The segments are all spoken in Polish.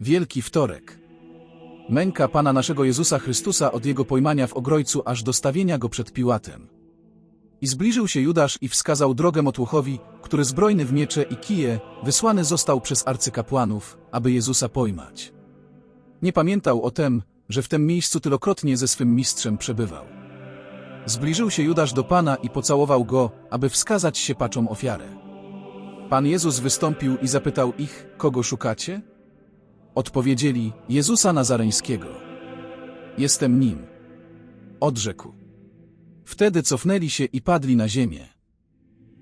Wielki Wtorek. Męka Pana naszego Jezusa Chrystusa od Jego pojmania w Ogrojcu aż do stawienia Go przed Piłatem. I zbliżył się Judasz i wskazał drogę Motłuchowi, który zbrojny w miecze i kije, wysłany został przez arcykapłanów, aby Jezusa pojmać. Nie pamiętał o tem, że w tym miejscu tylokrotnie ze swym mistrzem przebywał. Zbliżył się Judasz do Pana i pocałował go, aby wskazać się paczom ofiarę. Pan Jezus wystąpił i zapytał ich, kogo szukacie? Odpowiedzieli, Jezusa Nazareńskiego. Jestem nim. Odrzekł. Wtedy cofnęli się i padli na ziemię.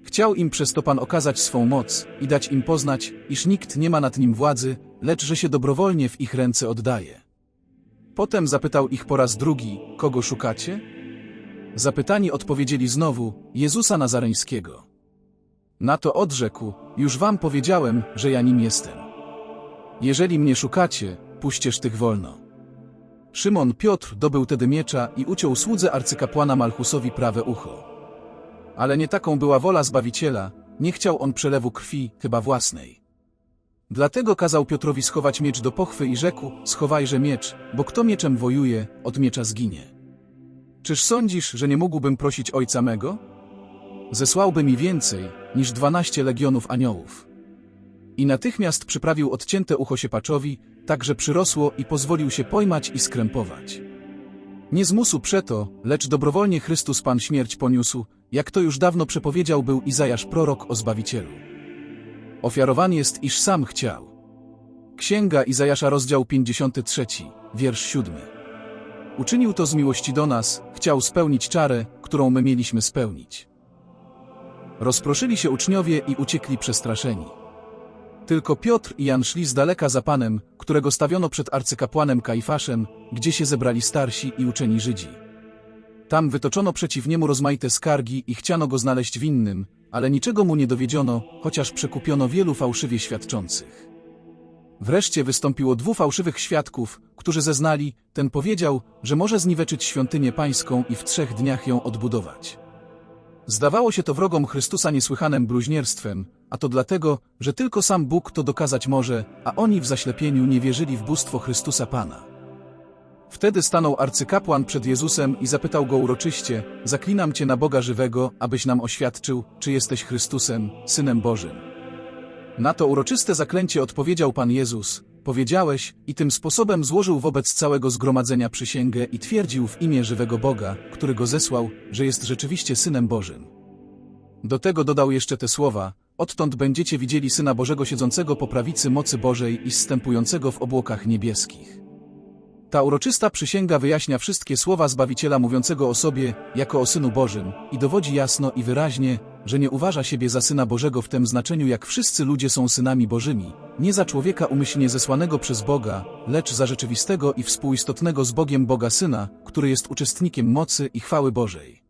Chciał im przez to Pan okazać swą moc i dać im poznać, iż nikt nie ma nad nim władzy, lecz że się dobrowolnie w ich ręce oddaje. Potem zapytał ich po raz drugi, kogo szukacie? Zapytani odpowiedzieli znowu, Jezusa Nazareńskiego. Na to odrzekł, już wam powiedziałem, że ja nim jestem. Jeżeli mnie szukacie, puśćesz tych wolno. Szymon Piotr dobył tedy miecza i uciął słudze arcykapłana Malchusowi prawe ucho. Ale nie taką była wola Zbawiciela, nie chciał on przelewu krwi, chyba własnej. Dlatego kazał Piotrowi schować miecz do pochwy i rzekł, schowajże miecz, bo kto mieczem wojuje, od miecza zginie. Czyż sądzisz, że nie mógłbym prosić ojca mego? Zesłałby mi więcej, niż dwanaście legionów aniołów. I natychmiast przyprawił odcięte ucho siepaczowi, tak że przyrosło i pozwolił się pojmać i skrępować. Nie zmusu przeto, lecz dobrowolnie Chrystus Pan śmierć poniósł, jak to już dawno przepowiedział był Izajasz prorok o Zbawicielu. Ofiarowany jest, iż sam chciał. Księga Izajasza rozdział 53, wiersz 7. Uczynił to z miłości do nas, chciał spełnić czarę, którą my mieliśmy spełnić. Rozproszyli się uczniowie i uciekli przestraszeni. Tylko Piotr i Jan szli z daleka za Panem, którego stawiono przed arcykapłanem Kaifaszem, gdzie się zebrali starsi i uczeni Żydzi. Tam wytoczono przeciw niemu rozmaite skargi i chciano go znaleźć winnym, ale niczego mu nie dowiedziono, chociaż przekupiono wielu fałszywie świadczących. Wreszcie wystąpiło dwóch fałszywych świadków, którzy zeznali, ten powiedział, że może zniweczyć świątynię pańską i w trzech dniach ją odbudować. Zdawało się to wrogom Chrystusa niesłychanym bluźnierstwem, a to dlatego, że tylko sam Bóg to dokazać może, a oni w zaślepieniu nie wierzyli w bóstwo Chrystusa Pana. Wtedy stanął arcykapłan przed Jezusem i zapytał go uroczyście, zaklinam Cię na Boga żywego, abyś nam oświadczył, czy jesteś Chrystusem, Synem Bożym. Na to uroczyste zaklęcie odpowiedział Pan Jezus, powiedziałeś, i tym sposobem złożył wobec całego zgromadzenia przysięgę i twierdził w imię żywego Boga, który go zesłał, że jest rzeczywiście Synem Bożym. Do tego dodał jeszcze te słowa, odtąd będziecie widzieli Syna Bożego siedzącego po prawicy mocy Bożej i zstępującego w obłokach niebieskich. Ta uroczysta przysięga wyjaśnia wszystkie słowa Zbawiciela mówiącego o sobie jako o Synu Bożym i dowodzi jasno i wyraźnie, że nie uważa siebie za Syna Bożego w tym znaczeniu jak wszyscy ludzie są synami Bożymi, nie za człowieka umyślnie zesłanego przez Boga, lecz za rzeczywistego i współistotnego z Bogiem Boga Syna, który jest uczestnikiem mocy i chwały Bożej.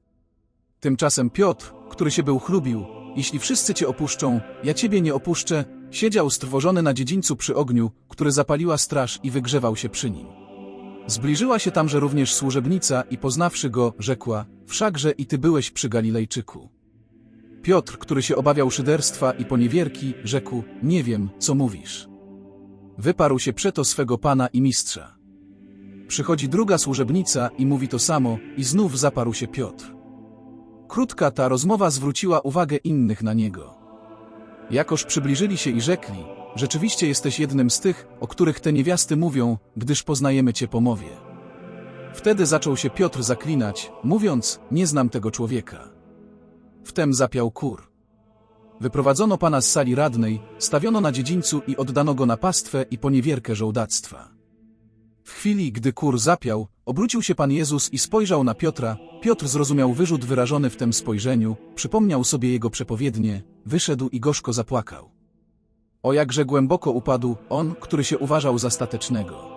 Tymczasem Piotr, który się był chlubił, jeśli wszyscy cię opuszczą, ja ciebie nie opuszczę, siedział strwożony na dziedzińcu przy ogniu, który zapaliła straż i wygrzewał się przy nim. Zbliżyła się tamże również służebnica i poznawszy go, rzekła, wszakże i ty byłeś przy Galilejczyku. Piotr, który się obawiał szyderstwa i poniewierki, rzekł, nie wiem, co mówisz. Wyparł się przeto swego pana i mistrza. Przychodzi druga służebnica i mówi to samo, i znów zaparł się Piotr. Krótka ta rozmowa zwróciła uwagę innych na niego. Jakoż przybliżyli się i rzekli, rzeczywiście jesteś jednym z tych, o których te niewiasty mówią, gdyż poznajemy cię po mowie. Wtedy zaczął się Piotr zaklinać, mówiąc, nie znam tego człowieka. Wtem zapiał kur. Wyprowadzono pana z sali radnej, stawiono na dziedzińcu i oddano go na pastwę i poniewierkę żołdactwa. W chwili, gdy kur zapiał, obrócił się Pan Jezus i spojrzał na Piotra. Piotr zrozumiał wyrzut wyrażony w tym spojrzeniu, przypomniał sobie jego przepowiednie, wyszedł i gorzko zapłakał. O jakże głęboko upadł on, który się uważał za statecznego.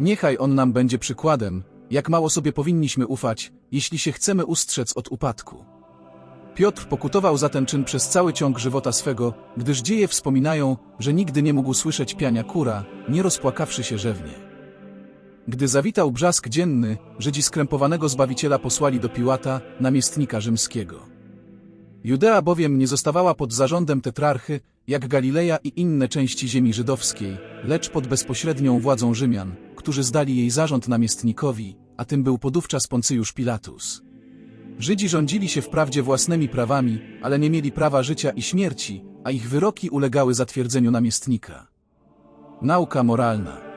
Niechaj on nam będzie przykładem, jak mało sobie powinniśmy ufać, jeśli się chcemy ustrzec od upadku. Piotr pokutował za ten czyn przez cały ciąg żywota swego, gdyż dzieje wspominają, że nigdy nie mógł słyszeć piania kura, nie rozpłakawszy się rzewnie. Gdy zawitał brzask dzienny, Żydzi skrępowanego Zbawiciela posłali do Piłata, namiestnika rzymskiego. Judea bowiem nie zostawała pod zarządem tetrarchy, jak Galileja i inne części ziemi żydowskiej, lecz pod bezpośrednią władzą Rzymian, którzy zdali jej zarząd namiestnikowi, a tym był podówczas Poncyjusz Pilatus. Żydzi rządzili się wprawdzie własnymi prawami, ale nie mieli prawa życia i śmierci, a ich wyroki ulegały zatwierdzeniu namiestnika. Nauka moralna.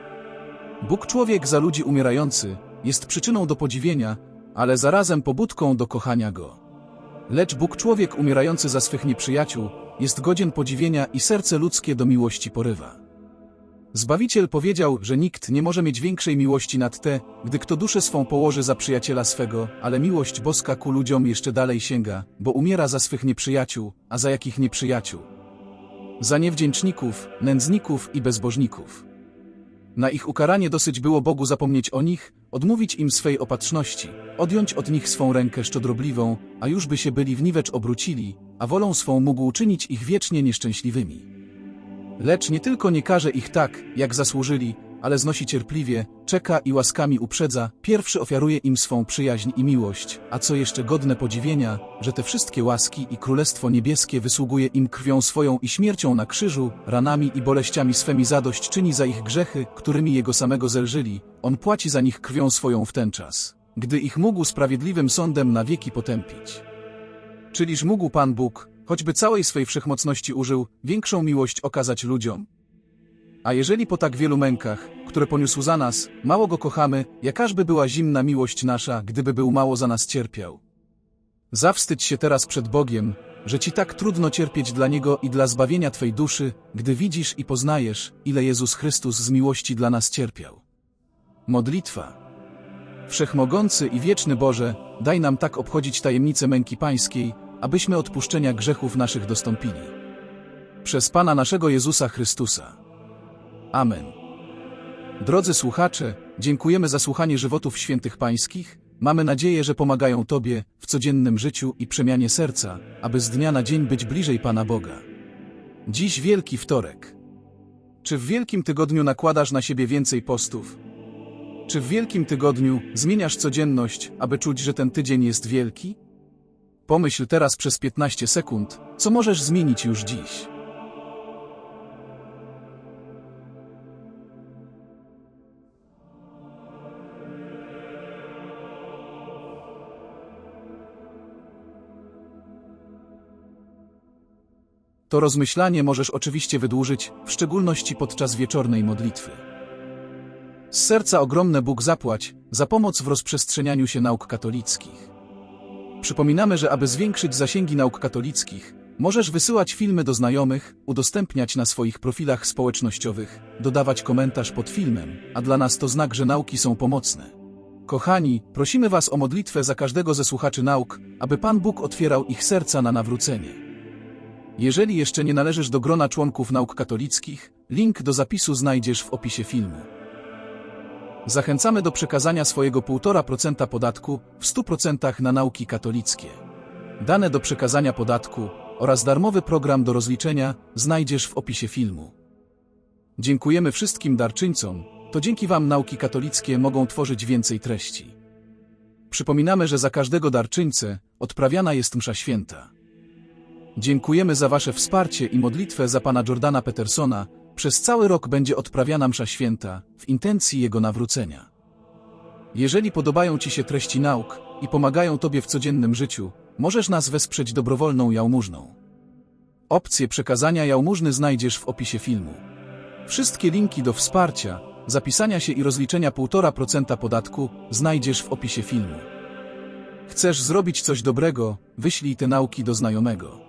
Bóg człowiek za ludzi umierający jest przyczyną do podziwienia, ale zarazem pobudką do kochania go. Lecz Bóg człowiek umierający za swych nieprzyjaciół jest godzien podziwienia i serce ludzkie do miłości porywa. Zbawiciel powiedział, że nikt nie może mieć większej miłości nad te, gdy kto duszę swą położy za przyjaciela swego, ale miłość boska ku ludziom jeszcze dalej sięga, bo umiera za swych nieprzyjaciół, a za jakich nieprzyjaciół? Za niewdzięczników, nędzników i bezbożników. Na ich ukaranie dosyć było Bogu zapomnieć o nich, odmówić im swej opatrzności, odjąć od nich swą rękę szczodrobliwą, a już by się byli w niwecz obrócili, a wolą swą mógł uczynić ich wiecznie nieszczęśliwymi. Lecz nie tylko nie karze ich tak, jak zasłużyli, ale znosi cierpliwie, czeka i łaskami uprzedza, pierwszy ofiaruje im swą przyjaźń i miłość, a co jeszcze godne podziwienia, że te wszystkie łaski i Królestwo Niebieskie wysługuje im krwią swoją i śmiercią na krzyżu, ranami i boleściami swemi zadość czyni za ich grzechy, którymi Jego samego zelżyli, On płaci za nich krwią swoją w ten czas, gdy ich mógł sprawiedliwym sądem na wieki potępić. Czyliż mógł Pan Bóg, choćby całej swej wszechmocności użył, większą miłość okazać ludziom? A jeżeli po tak wielu mękach, które poniósł za nas, mało go kochamy, jakażby była zimna miłość nasza, gdyby był mało za nas cierpiał? Zawstydź się teraz przed Bogiem, że ci tak trudno cierpieć dla Niego i dla zbawienia Twej duszy, gdy widzisz i poznajesz, ile Jezus Chrystus z miłości dla nas cierpiał. Modlitwa. Wszechmogący i wieczny Boże, daj nam tak obchodzić tajemnicę męki Pańskiej, abyśmy odpuszczenia grzechów naszych dostąpili. Przez Pana naszego Jezusa Chrystusa. Amen. Drodzy słuchacze, dziękujemy za słuchanie żywotów świętych pańskich. Mamy nadzieję, że pomagają Tobie w codziennym życiu i przemianie serca, aby z dnia na dzień być bliżej Pana Boga. Dziś Wielki Wtorek. Czy w Wielkim Tygodniu nakładasz na siebie więcej postów? Czy w Wielkim Tygodniu zmieniasz codzienność, aby czuć, że ten tydzień jest wielki? Pomyśl teraz przez 15 sekund, co możesz zmienić już dziś. To rozmyślanie możesz oczywiście wydłużyć, w szczególności podczas wieczornej modlitwy. Z serca ogromne Bóg zapłać za pomoc w rozprzestrzenianiu się nauk katolickich. Przypominamy, że aby zwiększyć zasięgi nauk katolickich, możesz wysyłać filmy do znajomych, udostępniać na swoich profilach społecznościowych, dodawać komentarz pod filmem, a dla nas to znak, że nauki są pomocne. Kochani, prosimy Was o modlitwę za każdego ze słuchaczy nauk, aby Pan Bóg otwierał ich serca na nawrócenie. Jeżeli jeszcze nie należysz do grona członków nauk katolickich, link do zapisu znajdziesz w opisie filmu. Zachęcamy do przekazania swojego 1,5% podatku w 100% na nauki katolickie. Dane do przekazania podatku oraz darmowy program do rozliczenia znajdziesz w opisie filmu. Dziękujemy wszystkim darczyńcom, to dzięki Wam nauki katolickie mogą tworzyć więcej treści. Przypominamy, że za każdego darczyńcę odprawiana jest msza święta. Dziękujemy za Wasze wsparcie i modlitwę za Pana Jordana Petersona. Przez cały rok będzie odprawiana msza święta w intencji jego nawrócenia. Jeżeli podobają Ci się treści nauk i pomagają Tobie w codziennym życiu, możesz nas wesprzeć dobrowolną jałmużną. Opcję przekazania jałmużny znajdziesz w opisie filmu. Wszystkie linki do wsparcia, zapisania się i rozliczenia 1,5% podatku znajdziesz w opisie filmu. Chcesz zrobić coś dobrego, wyślij te nauki do znajomego.